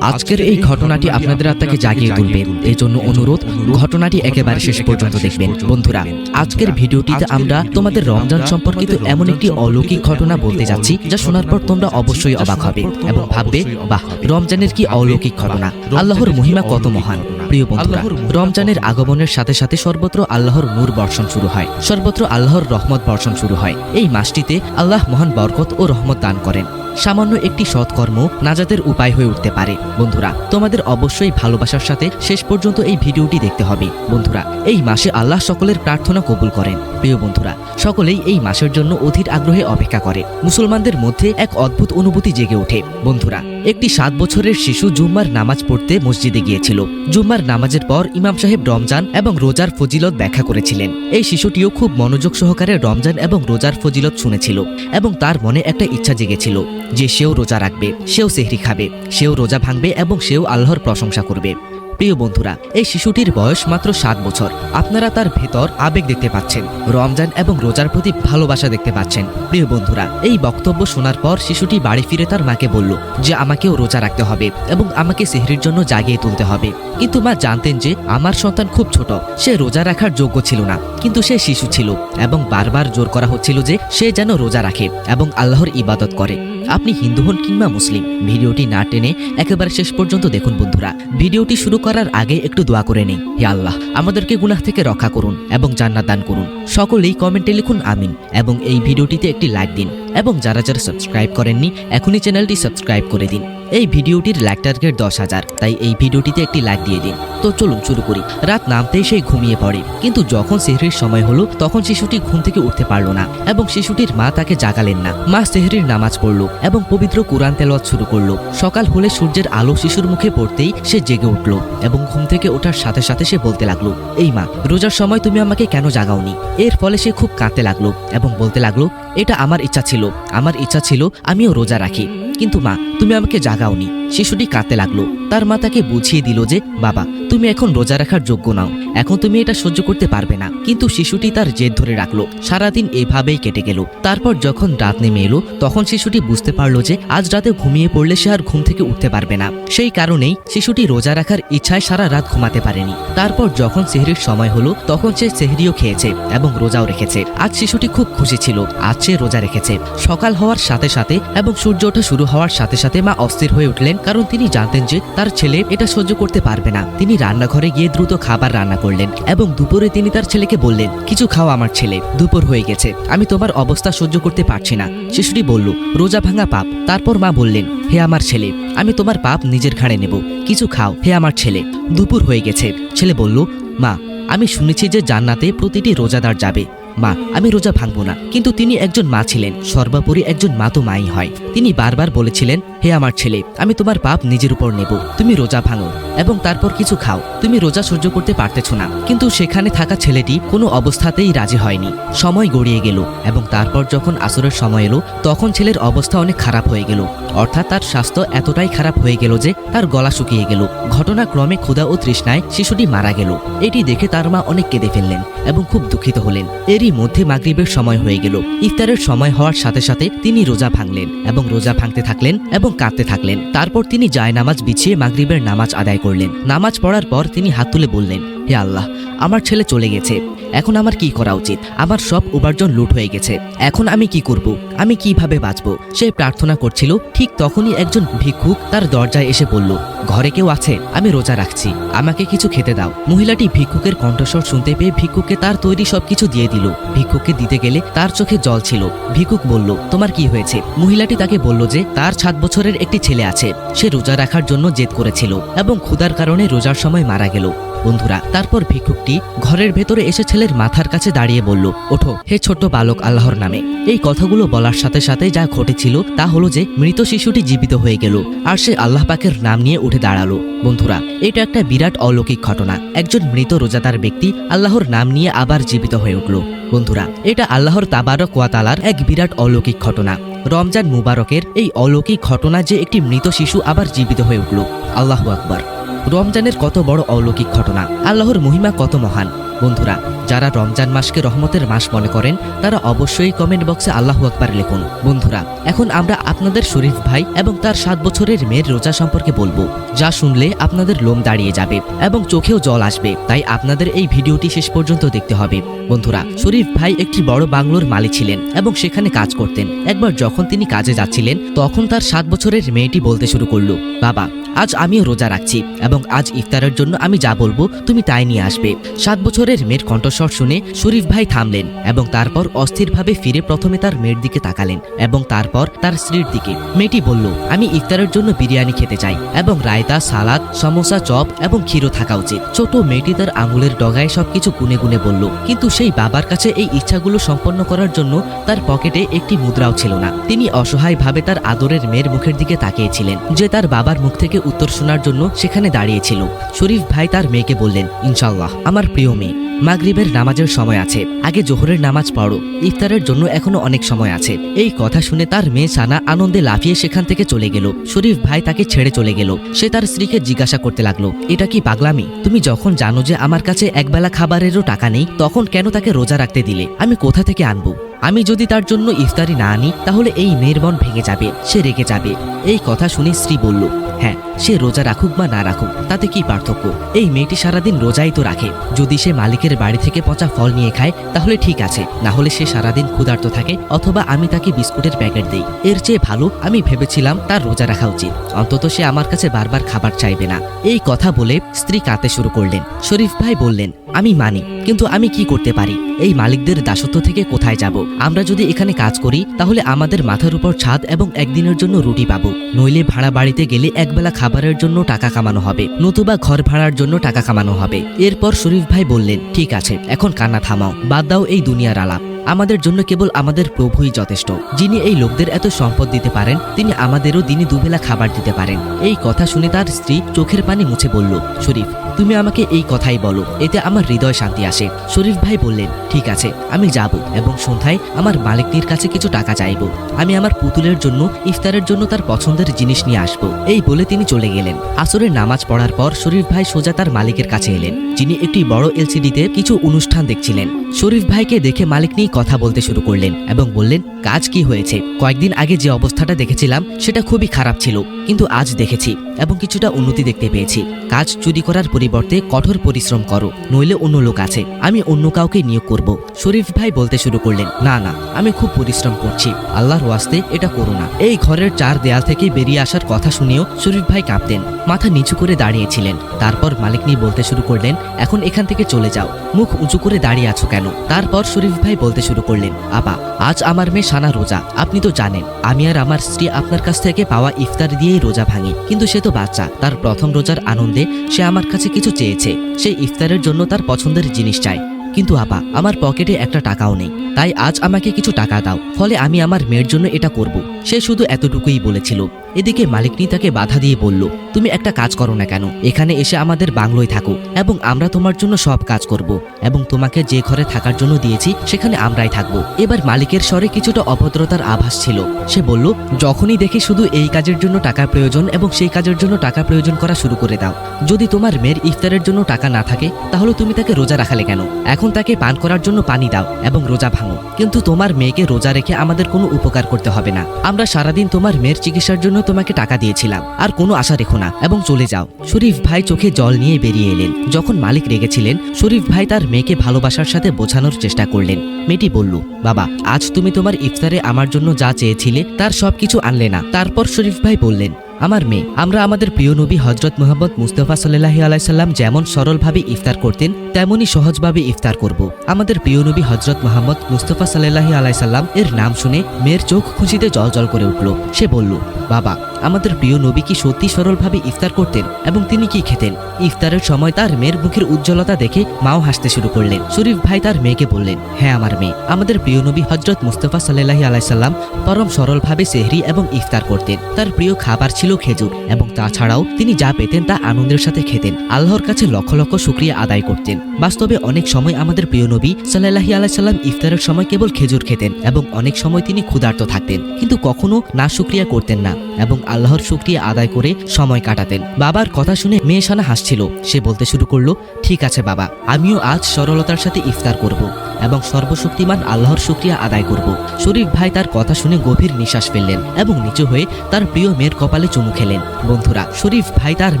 আজকের এই ঘটনাটি আপনাদের আত্মাকে জাগিয়ে তুলবে। এই জন্য অনুরোধ ঘটনাটি একেবারে শেষ পর্যন্ত দেখবেন। বন্ধুরা আজকের ভিডিওটিতে আমরা তোমাদের রমজান সম্পর্কিত এমন একটি অলৌকিক ঘটনা বলতে যাচ্ছি যা শোনার পর তোমরা অবশ্যই অবাক হবে এবং ভাববে বাহ রমজানের কি অলৌকিক ঘটনা? আল্লাহর মহিমা কত মহান? প্রিয় বন্ধুরা রমজানের আগমনের সাথে সাথে সর্বত্র আল্লাহর নূর বর্ষণ শুরু হয়। সর্বত্র আল্লাহর রহমত বর্ষণ শুরু হয়। এই মাসটিতে আল্লাহ মহান বরকত ও রহমত দান করেন। সামান্য একটি সৎকর্ম নাজাতের উপায় হয়ে উঠতে পারে। বন্ধুরা, তোমাদের অবশ্যই ভালোবাসার সাথে শেষ পর্যন্ত এই ভিডিওটি দেখতে হবে। বন্ধুরা, এই মাসে আল্লাহ সকলের প্রার্থনা কবুল করেন। প্রিয় বন্ধুরা, সকলেই এই মাসের জন্য অধীর আগ্রহে অপেক্ষা করে। মুসলমানদের মধ্যে এক অদ্ভুত অনুভূতি জেগে ওঠে। বন্ধুরা একটি সাত বছরের শিশু জুম্মার নামাজ পড়তে মসজিদে গিয়েছিল। জুম্মার নামাজের পর ইমাম সাহেব রমজান এবং রোজার ফজিলত ব্যাখ্যা করেছিলেন। এই শিশুটিও খুব মনোযোগ সহকারে রমজান এবং রোজার ফজিলত শুনেছিল এবং তার মনে একটা ইচ্ছা জেগেছিল যে সেও রোজা রাখবে, সেও সেহরি খাবে, সেও রোজা ভাঙবে এবং সেও আল্লাহর প্রশংসা করবে। প্রিয় বন্ধুরা, এই শিশুটির বয়স মাত্র সাত বছর। আপনারা তার ভেতর আবেগ দেখতে পাচ্ছেন, রমজান এবং রোজার প্রতি ভালোবাসা দেখতে পাচ্ছেন। প্রিয় বন্ধুরা, এই বক্তব্য শোনার পর শিশুটি বাড়ি ফিরে তার মাকে বলল যে, আমাকেও রোজা রাখতে হবে এবং আমাকে সেহরির জন্য জাগিয়ে তুলতে হবে। কিন্তু মা জানতেন যে, আমার সন্তান খুব ছোট, সে রোজা রাখার যোগ্য ছিল না। কিন্তু সে শিশু ছিল এবং বারবার জোর করা হচ্ছিল যে, সে যেন রোজা রাখে এবং আল্লাহর ইবাদত করে। আপনি হিন্দু হন কিংবা মুসলিম, ভিডিওটি না টেনে একেবারে শেষ পর্যন্ত দেখুন বন্ধুরা। ভিডিওটি শুরু করার আগে একটু দোয়া করে নেই হে আল্লাহ, আমাদেরকে গুনাহ থেকে রক্ষা করুন এবং জান্নাত দান করুন। সকলেই কমেন্টে লিখুন আমিন এবং এই ভিডিওটিতে একটি লাইক দিন এবং যারা যারা সাবস্ক্রাইব করেননি, এখনই চ্যানেলটি সাবস্ক্রাইব করে দিন। এই ভিডিওটির লাইক টার্গেট দশ হাজার, তাই এই ভিডিওটিতে একটি লাইক দিয়ে দিন। তো চলুন শুরু করি। রাত নামতেই সে ঘুমিয়ে পড়ে। কিন্তু যখন সেহরির সময় হলো, তখন শিশুটি ঘুম থেকে উঠতে পারল না এবং শিশুটির মা তাকে জাগালেন না। মা সেহরির নামাজ পড়ল এবং পবিত্র কোরআন তেলাওয়াত শুরু করল। সকাল হলে সূর্যের আলো শিশুর মুখে পড়তেই সে জেগে উঠল এবং ঘুম থেকে ওঠার সাথে সাথে সে বলতে লাগল, এই মা, রোজার সময় তুমি আমাকে কেন জাগাওনি? এর ফলে সে খুব কাঁদতে লাগল এবং বলতে লাগল, এটা আমার ইচ্ছা ছিল। আমার ইচ্ছা ছিল আমিও রোজা রাখি। কিন্তু মা, তুমি আমাকে জাগাওনি। শিশুটি কাঁদতে লাগল। তার মা তাকে বুঝিয়ে দিল যে, বাবা, তুমি এখন রোজা রাখার যোগ্য নাও। এখন তুমি এটা সহ্য করতে পারবে না। কিন্তু শিশুটি তার জেদ ধরে রাখল। সারাদিন এভাবেই কেটে গেল। তারপর যখন রাত নেমে এলো, তখন শিশুটি বুঝতে পারল যে, আজ রাতে ঘুমিয়ে পড়লে সে আর ঘুম থেকে উঠতে পারবে না। সেই কারণেই শিশুটি রোজা রাখার ইচ্ছায় সারা রাত ঘুমাতে পারেনি। তারপর যখন সেহরির সময় হলো, তখন সে সেহরিও খেয়েছে এবং রোজাও রেখেছে। আজ শিশুটি খুব খুশি ছিল। আজ সে রোজা রেখেছে। সকাল হওয়ার সাথে সাথে এবং সূর্য ওঠা শুরু হওয়ার সাথে সাথে মা অস্থির হয়ে উঠলেন, কারণ তিনি জানতেন যে তার ছেলে এটা সহ্য করতে পারবে না। তিনি রান্নাঘরে গিয়ে দ্রুত খাবার রান্না করলেন এবং দুপুরে তিনি তার ছেলেকে বললেন, কিছু খাও আমার ছেলে, দুপুর হয়ে গেছে, আমি তোমার অবস্থা সহ্য করতে পারছি না। শিশুটি বলল, রোজা ভাঙা পাপ। তারপর মা বললেন, হে আমার ছেলে, আমি তোমার পাপ নিজের ঘাড়ে নেব, কিছু খাও, হে আমার ছেলে, দুপুর হয়ে গেছে। ছেলে বলল, মা, আমি শুনেছি যে জান্নাতে প্রতিটি রোজাদার যাবে মা, আমি রোজা ভাঙবো না। কিন্তু তিনি একজন মা ছিলেন। সর্বোপরি একজন মা তো মাই হয়। তিনি বারবার বলেছিলেন, হে আমার ছেলে, আমি তোমার পাপ নিজের উপর নেব। তুমি রোজা ভাঙো এবং তারপর কিছু খাও। তুমি রোজা সহ্য করতে পারতেছ না। কিন্তু সেখানে থাকা ছেলেটি কোনো অবস্থাতেই রাজি হয়নি। সময় গড়িয়ে গেল এবং তারপর যখন আসরের সময় এলো, তখন ছেলের অবস্থা অনেক খারাপ হয়ে গেল। অর্থাৎ তার স্বাস্থ্য এতটাই খারাপ হয়ে গেল যে তার গলা শুকিয়ে গেল। ঘটনাক্রমে ক্ষুধা ও তৃষ্ণায় শিশুটি মারা গেল। এটি দেখে তার মা অনেক কেঁদে ফেললেন এবং খুব দুঃখিত হলেন। এরই মধ্যে মাগরিবের সময় হয়ে গেল। ইফতারের সময় হওয়ার সাথে সাথে তিনি রোজা ভাঙলেন এবং রোজা ভাঙতে থাকলেন এবং কাঁদতে থাকলেন। তারপর তিনি জায় নামাজ বিছিয়ে মাগরিবের নামাজ আদায় করলেন। নামাজ পড়ার পর তিনি হাত তুলে বললেন হে আল্লাহ, আমার ছেলে চলে গেছে। এখন আমার কি করা উচিত? আমার সব উপার্জন লুট হয়ে গেছে। এখন আমি কি করব? আমি কীভাবে বাঁচব? সে প্রার্থনা করছিল, ঠিক তখনই একজন ভিক্ষুক তার দরজায় এসে বলল, ঘরে কেউ আছে? আমি রোজা রাখছি। আমাকে কিছু খেতে দাও। মহিলাটি ভিক্ষুকের কণ্ঠস্বর শুনতে পেয়ে ভিক্ষুককে তার তৈরি সবকিছু দিয়ে দিল। ভিক্ষুককে দিতে গেলে তার চোখে জল ছিল। ভিক্ষুক বলল, তোমার কি হয়েছে? মহিলাটি তাকে বলল যে, তার সাত বছরের একটি ছেলে আছে। সে রোজা রাখার জন্য জেদ করেছিল এবং ক্ষুধার কারণে রোজার সময় মারা গেল। বন্ধুরা, তারপর ভিক্ষুকটি ঘরের ভেতরে এসে ছেলের মাথার কাছে দাঁড়িয়ে বলল, ওঠো, হে ছোট্ট বালক আল্লাহর নামে। এই কথাগুলো বলার সাথে সাথে যা ঘটেছিল তা হলো যে মৃত শিশুটি জীবিত হয়ে গেল আর সে আল্লাহ পাকের নাম নিয়ে উঠে দাঁড়াল। বন্ধুরা, এটা একটা বিরাট অলৌকিক ঘটনা। একজন মৃত রোজাদার ব্যক্তি আল্লাহর নাম নিয়ে আবার জীবিত হয়ে উঠল। বন্ধুরা, এটা আল্লাহর তাবারক ওয়াতালার এক বিরাট অলৌকিক ঘটনা। রমজান মুবারকের এই অলৌকিক ঘটনা যে একটি মৃত শিশু আবার জীবিত হয়ে উঠল। আল্লাহ আকবার। রমজানের কত বড় অলৌকিক ঘটনা আল্লাহর মহিমা কত মহান। বন্ধুরা, যারা রমজান মাসকে রহমতের মাস মনে করেন, তারা অবশ্যই কমেন্ট বক্সে আল্লাহু আকবার লিখুন। বন্ধুরা, এখন আমরা আপনাদের শরীফ ভাই এবং তার সাত বছরের মেয়ের রোজা সম্পর্কে বলব। যা শুনলে আপনাদের লোম দাঁড়িয়ে যাবে এবং চোখেও জল আসবে। তাই আপনাদের এই ভিডিওটি শেষ পর্যন্ত দেখতে হবে। বন্ধুরা, শরীফ ভাই একটি বড় বাংলোর মালিক ছিলেন এবং সেখানে কাজ করতেন। একবার যখন তিনি কাজে যাচ্ছিলেন, তখন তার সাত বছরের মেয়েটি বলতে শুরু করল, বাবা, আজ আমিও রোজা রাখছি এবং আজ ইফতারের জন্য আমি যা বলব, তুমি তাই নিয়ে আসবে। সাত বছরের মেয়ের কণ্ঠস্বর শুনে শরীফ ভাই থামলেন এবং তারপর অস্থিরভাবে ফিরে প্রথমে তার মেয়ের দিকে তাকালেন এবং তারপর তার স্ত্রীর দিকে। মেয়েটি বলল, আমি ইফতারের জন্য বিরিয়ানি খেতে চাই এবং রায়তা, সালাদ, সমোসা, চপ এবং ক্ষীরও থাকা উচিত। ছোট মেয়েটি তার আঙুলের ডগায় সবকিছু গুনে গুনে বলল, কিন্তু সেই বাবার কাছে এই ইচ্ছাগুলো সম্পন্ন করার জন্য তার পকেটে একটি মুদ্রাও ছিল না। তিনি অসহায়ভাবে তার আদরের মেয়ের মুখের দিকে তাকিয়েছিলেন, যে তার বাবার মুখ থেকে উত্তর শোনার জন্য সেখানে দাঁড়িয়েছিল। শরীফ ভাই তার মেয়েকে বললেন ইনশাল্লাহ আমার প্রিয় মেয়ে। মাগরিবের নামাজের সময় আছে। আগে জোহরের নামাজ পড়ো। ইফতারের জন্য এখনও অনেক সময় আছে। এই কথা শুনে তার মেয়ে সানা আনন্দে লাফিয়ে সেখান থেকে চলে গেল। শরীফ ভাই তাকে ছেড়ে চলে গেল। সে তার স্ত্রীকে জিজ্ঞাসা করতে লাগল, এটা কি পাগলামি? তুমি যখন জানো যে আমার কাছে একবেলা খাবারেরও টাকা নেই, তখন কেন তাকে রোজা রাখতে দিলে? আমি কোথা থেকে আনব? আমি যদি তার জন্য ইফতারি না আনি, তাহলে এই মেয়ের মন ভেঙে যাবে, সে রেগে যাবে। এই কথা শুনে স্ত্রী বলল হ্যাঁ সে রোজা রাখুক বা না রাখুক, তাতে কি পার্থক্য? এই মেয়েটি সারাদিন রোজাই তো রাখে। যদি সে মালিকের বাড়ি থেকে পচা ফল নিয়ে খায়, তাহলে ঠিক আছে। না হলে সে সারাদিন ক্ষুধার্ত থাকে, অথবা আমি তাকে বিস্কুটের প্যাকেট দেই। এর চেয়ে ভালো, আমি ভেবেছিলাম তার রোজা রাখা উচিত। অন্তত সে আমার কাছে বারবার খাবার চাইবে না। এই কথা বলে স্ত্রী কাঁদতে শুরু করলেন। শরীফ ভাই বললেন, আমি মানি, কিন্তু আমি কি করতে পারি? এই মালিকদের দাসত্ব থেকে কোথায় যাব? আমরা যদি এখানে কাজ করি, তাহলে আমাদের মাথার উপর ছাদ এবং একদিনের জন্য রুটি পাবো। নইলে ভাড়া বাড়িতে গেলে একবেলা খাবারের জন্য টাকা কামানো হবে, নতুবা ঘর ভাড়ার জন্য টাকা কামানো হবে। এরপর শরীফ ভাই বললেন, ঠিক আছে, এখন কান্না থামাও, বাদ দাও এই দুনিয়ার আলাপ। আমাদের জন্য কেবল আমাদের প্রভুই যথেষ্ট। যিনি এই লোকদের এত সম্পদ দিতে পারেন, তিনি আমাদেরও দিনে দুবেলা খাবার দিতে পারেন। এই কথা শুনে তার স্ত্রী চোখের পানি মুছে বলল, শরীফ তুমি আমাকে এই কথাই বলো, এতে আমার হৃদয় শান্তি আসে। শরীফ ভাই বললেন, ঠিক আছে, আমি যাব এবং সন্ধ্যায় আমার মালিকনির কাছে কিছু টাকা চাইব। আমি আমার পুতুলের জন্য, ইফতারের জন্য তার পছন্দের জিনিস নিয়ে আসব। এই বলে তিনি চলে গেলেন। আসরের নামাজ পড়ার পর শরীফ ভাই সোজা তার মালিকের কাছে এলেন, যিনি একটি বড় এলসিডিতে কিছু অনুষ্ঠান দেখছিলেন। শরীফ ভাইকে দেখে মালিক নিয়ে কথা বলতে শুরু করলেন এবং বললেন, কাজ কি হয়েছে? কয়েকদিন আগে যে অবস্থাটা দেখেছিলাম, সেটা খুবই খারাপ ছিল, কিন্তু আজ দেখেছি এবং কিছুটা উন্নতি দেখতে পেয়েছি। কাজ চুরি করার পরিবর্তে কঠোর পরিশ্রম করো, নইলে অন্য লোক আছে, আমি অন্য কাউকে নিয়োগ করব। শরীফ ভাই বলতে শুরু করলেন, না না, আমি খুব পরিশ্রম করছি, আল্লাহর ওয়াস্তে এটা করো না। এই ঘরের চার দেয়াল থেকে বেরিয়ে আসার কথা শুনেও শরীফ ভাই কাঁপতেন, মাথা নিচু করে দাঁড়িয়েছিলেন। তারপর মালিক নিয়ে বলতে শুরু করলেন, এখন এখান থেকে চলে যাও, মুখ উঁচু করে দাঁড়িয়ে আছো কেন? তারপর শরীফ ভাই বলতে শুরু করলেন, আপা, আজ আমার মেয়ে সানা রোজা, আপনি তো জানেন, আমি আর আমার স্ত্রী আপনার কাছ থেকে পাওয়া ইফতার দিয়েই রোজা ভাঙি, কিন্তু সে তো বাচ্চা, তার প্রথম রোজার আনন্দে সে আমার কাছে কিছু চেয়েছে। সে ইফতারের জন্য তার পছন্দের জিনিস চায়। কিন্তু আপা, আমার পকেটে একটা টাকাও নেই। তাই আজ আমাকে কিছু টাকা দাও। ফলে আমি আমার মেয়ের জন্য এটা করব। সে শুধু এতটুকুই বলেছিল। এদিকে মালিকনি তাকে বাধা দিয়ে বলল, তুমি একটা কাজ করো না কেন? এখানে এসে আমাদের বাংলোয় থাকো এবং আমরা তোমার জন্য সব কাজ করব এবং তোমাকে যে ঘরে থাকার জন্য দিয়েছি, সেখানে আমরাই থাকব। এবার মালিকের স্বরে কিছুটা অভদ্রতার আভাস ছিল। সে বলল, যখনই দেখি শুধু এই কাজের জন্য টাকার প্রয়োজন এবং সেই কাজের জন্য টাকা প্রয়োজন করা শুরু করে দাও। যদি তোমার মেয়ের ইফতারের জন্য টাকা না থাকে, তাহলে তুমি তাকে রোজা রাখালে কেন? এখন তাকে পান করার জন্য পানি দাও এবং রোজা ভাঙো। কিন্তু তোমার মেয়েকে রোজা রেখে আমাদের কোনো উপকার করতে হবে না। আমরা সারাদিন তোমার মেয়ের চিকিৎসার জন্য তোমাকে টাকা দিয়েছিলাম। আর কোনো আশা রেখো না এবং চলে যাও। শরীফ ভাই চোখে জল নিয়ে বেরিয়ে এলেন। যখন মালিক রেগেছিলেন, শরীফ ভাই তার মেয়েকে ভালোবাসার সাথে বোঝানোর চেষ্টা করলেন। মেয়েটি বলল, বাবা, আজ তুমি তোমার ইফতারে আমার জন্য যা চেয়েছিলে, তার সবকিছু আনলে না। তারপর শরীফ ভাই বললেন আমার মেয়ে, আমরা আমাদের প্রিয় নবী হজরত মোহাম্মদ মুস্তফা সাল্লাহি আলাইসাল্লাম যেমন সরলভাবে ইফতার করতেন তেমনই সহজভাবে ইফতার করব। আমাদের প্রিয় নবী হজরত মোহাম্মদ মুস্তফা সাল্লাহি আলাইসাল্লাম এর নাম শুনে মেয়ের চোখ খুশিতে জল জল করে উঠল। সে বলল, বাবা আমাদের প্রিয় নবী কি সত্যি সরলভাবে ইফতার করতেন এবং তিনি কি খেতেন? ইফতারের সময় তার মেয়ের মুখের উজ্জ্বলতা দেখে মাও হাসতে শুরু করলেন। শরীফ ভাই তার মেয়েকে বললেন হ্যাঁ আমার মেয়ে। আমাদের প্রিয় নবী হজরত মুস্তফা সাল্লাহি আলাইসাল্লাম পরম সরলভাবে সেহরি এবং ইফতার করতেন। তার প্রিয় খাবার ছিল খেজুর এবং তাছাড়াও তিনি যা পেতেন তা আনন্দের সাথে খেতেন। আল্লাহর কাছে লক্ষ লক্ষ শুক্রিয়া আদায় করতেন। বাস্তবে অনেক সময় আমাদের প্রিয় নবী সাল্লাহি আলাইসাল্লাম ইফতারের সময় কেবল খেজুর খেতেন এবং অনেক সময় তিনি ক্ষুধার্ত থাকতেন। কিন্তু কখনো না শুক্রিয়া করতেন না এবং আল্লাহর শুক্রিয়া আদায় করে সময় কাটাতেন। বাবার কথা শুনে মেয়ে সানা হাসছিল। সে বলতে শুরু করল, ঠিক আছে বাবা, আমিও আজ সরলতার সাথে ইফতার করব। এবং সর্বশক্তিমান আল্লাহর শুক্রিয়া আদায় করব। শরীফ ভাই তার কথা শুনে গভীর নিঃশ্বাস ফেললেন এবং নিচু হয়ে তার প্রিয় মেয়ের কপালে চুমু খেলেন। বন্ধুরা, শরীফ ভাই তার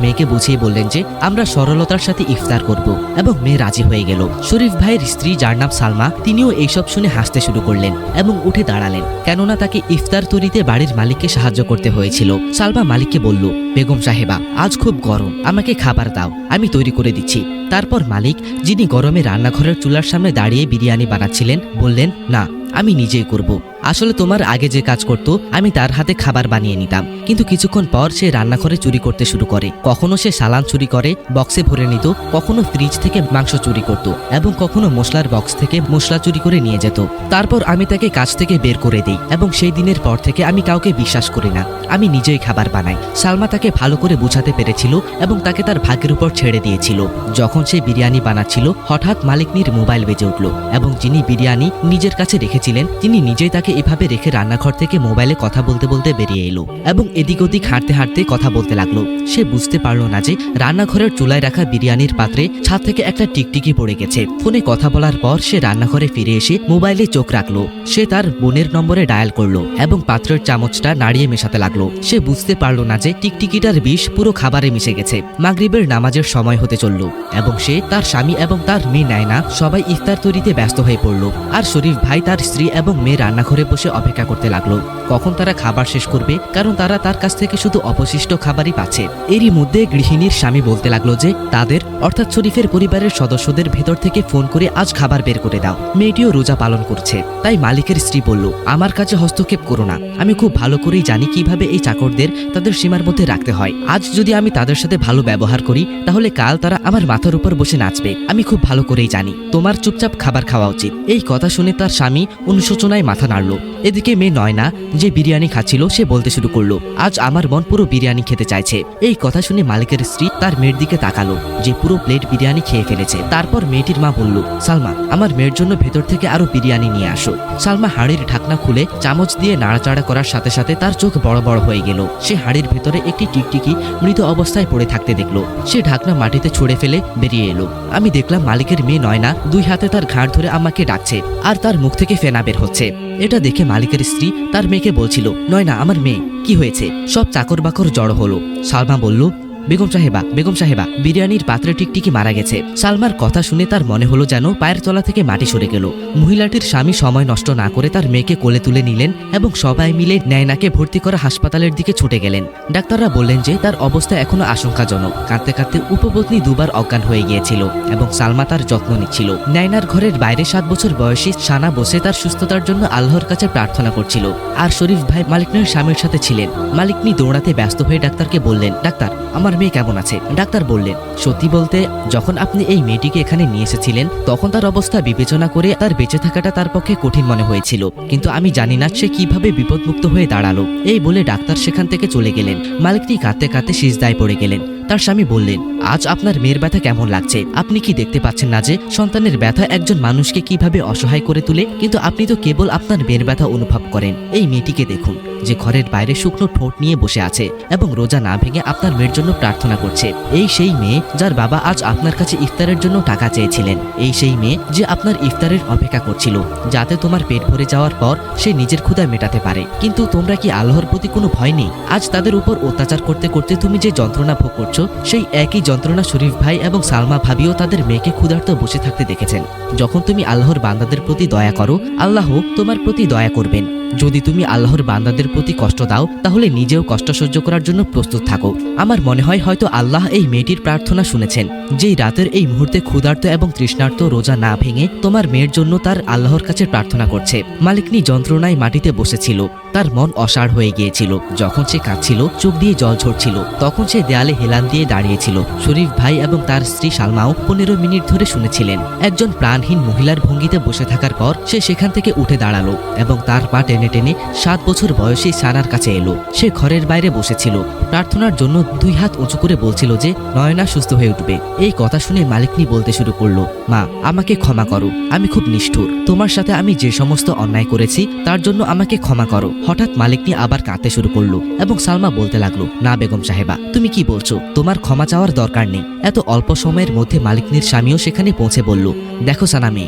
মেয়েকে বুঝিয়ে বললেন যে, আমরা সরলতার সাথে ইফতার করব এবং মেয়ে রাজি হয়ে গেল। শরীফ ভাইয়ের স্ত্রী যার নাম সালমা, তিনিও এইসব শুনে হাসতে শুরু করলেন এবং উঠে দাঁড়ালেন। কেননা তাকে ইফতার তৈরিতে বাড়ির মালিককে সাহায্য করতে হয়েছিল। সালমা মালিককে বলল, বেগম সাহেবা, আজ খুব গরম, আমাকে খাবার দাও, আমি তৈরি করে দিচ্ছি। তারপর মালিক, যিনি গরমে রান্নাঘরের চুলার সামনে দাঁড়িয়ে বিরিয়ানি বানাচ্ছিলেন বললেন না আমি নিজেই করব। আসলে তোমার আগে যে কাজ করত, আমি তার হাতে খাবার বানিয়ে নিতাম। কিন্তু কিছুক্ষণ পর সে রান্নাঘরে চুরি করতে শুরু করে। কখনো সে সালান চুরি করে, বক্সে ভরে নিত, কখনো ফ্রিজ থেকে মাংস চুরি করত এবং কখনো মশলার বক্স থেকে মশলা চুরি করে নিয়ে যেত। তারপর আমি তাকে কাজ থেকে বের করে দিই এবং সেই দিনের পর থেকে আমি কাউকে বিশ্বাস করি না। আমি নিজেই খাবার বানাই। সালমা তাকে ভালো করে বুঝাতে পেরেছিল এবং তাকে তার ভাগ্যের উপর ছেড়ে দিয়েছিল। যখন সে বিরিয়ানি বানাচ্ছিল, হঠাৎ মালিকনির মোবাইল বেজে উঠল এবং যিনি বিরিয়ানি নিজের কাছে রেখেছিলেন, তিনি নিজেই তাকে এভাবে রেখে রান্নাঘর থেকে মোবাইলে কথা বলতে বলতে বেরিয়ে এলো এবং এদিক ওদিক হাঁটতে হাঁটতে কথা বলতে লাগল। সে বুঝতে পারল না যে রান্নাঘরের চুলায় রাখা বিরিয়ানির পাত্রে ছাদ থেকে একটা টিকটিকি পড়ে গেছে। ফোনে কথা বলার পর সে রান্নাঘরে ফিরে এসে মোবাইলে চোখ রাখল। সে তার বোনের নম্বরে ডায়াল করল এবং পাত্রের চামচটা নাড়িয়ে মেশাতে লাগল। সে বুঝতে পারল না যে টিকটিকিটার বিষ পুরো খাবারে মিশে গেছে। মাগরিবের নামাজের সময় হতে চলল এবং সে তার স্বামী এবং তার মেয়ে নায়না সবাই ইফতার তৈরিতে ব্যস্ত হয়ে পড়ল। আর শরীফ ভাই তার স্ত্রী এবং মেয়ে রান্নাঘরে বসে অপেক্ষা করতে লাগল। কখন তারা খাবার শেষ করবে? কারণ তারা তার কাছ থেকে শুধু অবশিষ্ট খাবারই পাচ্ছে। এরই মধ্যে গৃহিণীর স্বামী বলতে লাগল যে, তাদের, অর্থাৎ শরীফের পরিবারের সদস্যদের ভেতর থেকে ফোন করে আজ খাবার বের করে দাও। মেয়েটিও রোজা পালন করছে। তাই মালিকের স্ত্রী বলল, আমার কাছে হস্তক্ষেপ করো না। আমি খুব ভালো করেই জানি কীভাবে এই চাকরদের তাদের সীমার মধ্যে রাখতে হয়। আজ যদি আমি তাদের সাথে ভালো ব্যবহার করি, তাহলে কাল তারা আমার মাথার উপর বসে নাচবে। আমি খুব ভালো করেই জানি। তোমার চুপচাপ খাবার খাওয়া উচিত। এই কথা শুনে তার স্বামী অনুশোচনায় মাথা নাড়ল। করো এদিকে মেয়ে নয়না যে বিরিয়ানি খাচ্ছিল, সে বলতে শুরু করল, আজ আমার মন পুরো বিরিয়ানি খেতে চাইছে। এই কথা শুনে মালিকের স্ত্রী তার মেয়ের দিকে তাকালো, যে পুরো প্লেট বিরিয়ানি খেয়ে ফেলেছে। তারপর মেয়েটির মা বলল, সালমা, আমার মেয়ের জন্য ভেতর থেকে আরও বিরিয়ানি নিয়ে আসো। সালমা হাড়ির ঢাকনা খুলে চামচ দিয়ে নাড়াচাড়া করার সাথে সাথে তার চোখ বড় বড় হয়ে গেল। সে হাড়ির ভেতরে একটি টিকটিকি মৃত অবস্থায় পড়ে থাকতে দেখল। সে ঢাকনা মাটিতে ছুঁড়ে ফেলে বেরিয়ে এলো। আমি দেখলাম মালিকের মেয়ে নয়না দুই হাতে তার ঘাড় ধরে আমাকে ডাকছে, আর তার মুখ থেকে ফেনা বের হচ্ছে। এটা দেখে মালিকের স্ত্রী তার মেয়েকে বলছিল নয় না আমার মেয়ে, কি হয়েছে? সব চাকর বাকর জড়ো হলো। সালমা বলল বেগম সাহেবা বেগম সাহেবা, বিরিয়ানির পাত্রে টিকটিকি মারা গেছে। সালমার কথা শুনে তার মনে হলো যেন পায়ের তলা থেকে মাটি সরে গেল। মহিলাটির স্বামী সময় নষ্ট না করে তার মেয়েকে কোলে তুলে নিলেন এবং সবাই মিলে ন্যায়নাকে ভর্তি করা হাসপাতালের দিকে ছুটে গেলেন। ডাক্তাররা বললেন যে তার অবস্থা এখনও আশঙ্কাজনক। কাঁদতে কাঁদতে উপপত্নী দুবার অজ্ঞান হয়ে গিয়েছিল এবং সালমা তার যত্ন নিচ্ছিল। ন্যায়নার ঘরের বাইরে সাত বছর বয়সী সানা বসে তার সুস্থতার জন্য আল্লাহর কাছে প্রার্থনা করছিল। আর শরীফ ভাই মালিকনের স্বামীর সাথে ছিলেন। মালিকনি দৌড়াতে ব্যস্ত হয়ে ডাক্তারকে বললেন, ডাক্তার, আমার মেয়ে কেমন আছে? ডাক্তার বললেন, সত্যি বলতে, যখন আপনি এই মেয়েটিকে এখানে নিয়ে এসেছিলেন, তখন তার অবস্থা বিবেচনা করে তার বেঁচে থাকাটা তার পক্ষে কঠিন মনে হয়েছিল। কিন্তু আমি জানি না সে কীভাবে বিপদমুক্ত হয়ে দাঁড়াল। এই বলে ডাক্তার সেখান থেকে চলে গেলেন। মালিকটি কাঁদতে কাঁদতে সিজদায় পড়ে গেলেন। তার স্বামী বললেন, আজ আপনার মেয়ের ব্যথা কেমন লাগছে? আপনি কি দেখতে পাচ্ছেন না যে, সন্তানের ব্যথা একজন মানুষকে কীভাবে অসহায় করে তুলে? কিন্তু আপনি তো কেবল আপনার মেয়ের ব্যথা অনুভব করেন। এই মেয়েটিকে দেখুন, যে ঘরের বাইরে শুকনো ঠোঁট নিয়ে বসে আছে এবং রোজা না ভেঙে আপনার মেয়ের জন্য প্রার্থনা করছে। এই সেই মেয়ে যার বাবা আজ আপনার কাছে ইফতারের জন্য টাকা চেয়েছিলেন। এই সেই মেয়ে যে আপনার ইফতারের অপেক্ষা করছিল, যাতে তোমার পেট ভরে যাওয়ার পর সে নিজের ক্ষুধা মেটাতে পারে। কিন্তু তোমরা কি আল্লাহর প্রতি কোনো ভয় নেই? আজ তাদের উপর অত্যাচার করতে করতে তুমি যে যন্ত্রণা ভোগ করছ সেই একই যন্ত্রণা শরীফ ভাই এবং সালমা ভাবিও তাদের মেয়েকে ক্ষুধার্ত বসে থাকতে দেখেছেন। যখন তুমি আল্লাহর বান্দাদের প্রতি দয়া করো, আল্লাহ তোমার প্রতি দয়া করবেন। যদি তুমি আল্লাহর বান্দাদের প্রতি কষ্ট দাও, তাহলে নিজেও কষ্ট সহ্য করার জন্য প্রস্তুত থাকো। আমার মনে হয় হয়তো আল্লাহ এই মেয়েটির প্রার্থনা শুনেছেন, যেই রাতের এই মুহূর্তে ক্ষুধার্ত এবং তৃষ্ণার্ত রোজা না ভেঙে তোমার মেয়ের জন্য তার আল্লাহর কাছে প্রার্থনা করছে। মালিকনি যন্ত্রণায় মাটিতে বসেছিল, তার মন অসাড় হয়ে গিয়েছিল। যখন সে কাঁদছিল, চোখ দিয়ে জল ঝরছিল, তখন সে দেয়ালে হেলান দিয়ে দাঁড়িয়েছিল। শরীফ ভাই এবং তার স্ত্রী সালমাও পনেরো মিনিট ধরে শুনেছিলেন। একজন প্রাণহীন মহিলার ভঙ্গিতে বসে থাকার পর সে সেখান থেকে উঠে দাঁড়াল এবং তার পা টেনে টেনে সাত বছর বয়সী সানার কাছে এলো। সে ঘরের বাইরে বসেছিল। প্রার্থনার জন্য দুই হাত উঁচু করে বলছিল যে, নয়না সুস্থ হয়ে উঠবে। এই কথা শুনে মালিকনি বলতে শুরু করল, মা, আমাকে ক্ষমা করো। আমি খুব নিষ্ঠুর। তোমার সাথে আমি যে সমস্ত অন্যায় করেছি, তার জন্য আমাকে ক্ষমা করো। হঠাৎ মালিকনি আবার কাঁদতে শুরু করল এবং সালমা বলতে লাগল, না বেগম সাহেবা, তুমি কি বলছো? তোমার ক্ষমা চাওয়ার দরকার নেই। এত অল্প সময়ের মধ্যে মালিকনির স্বামীও সেখানে পৌঁছে বলল, দেখো সানামি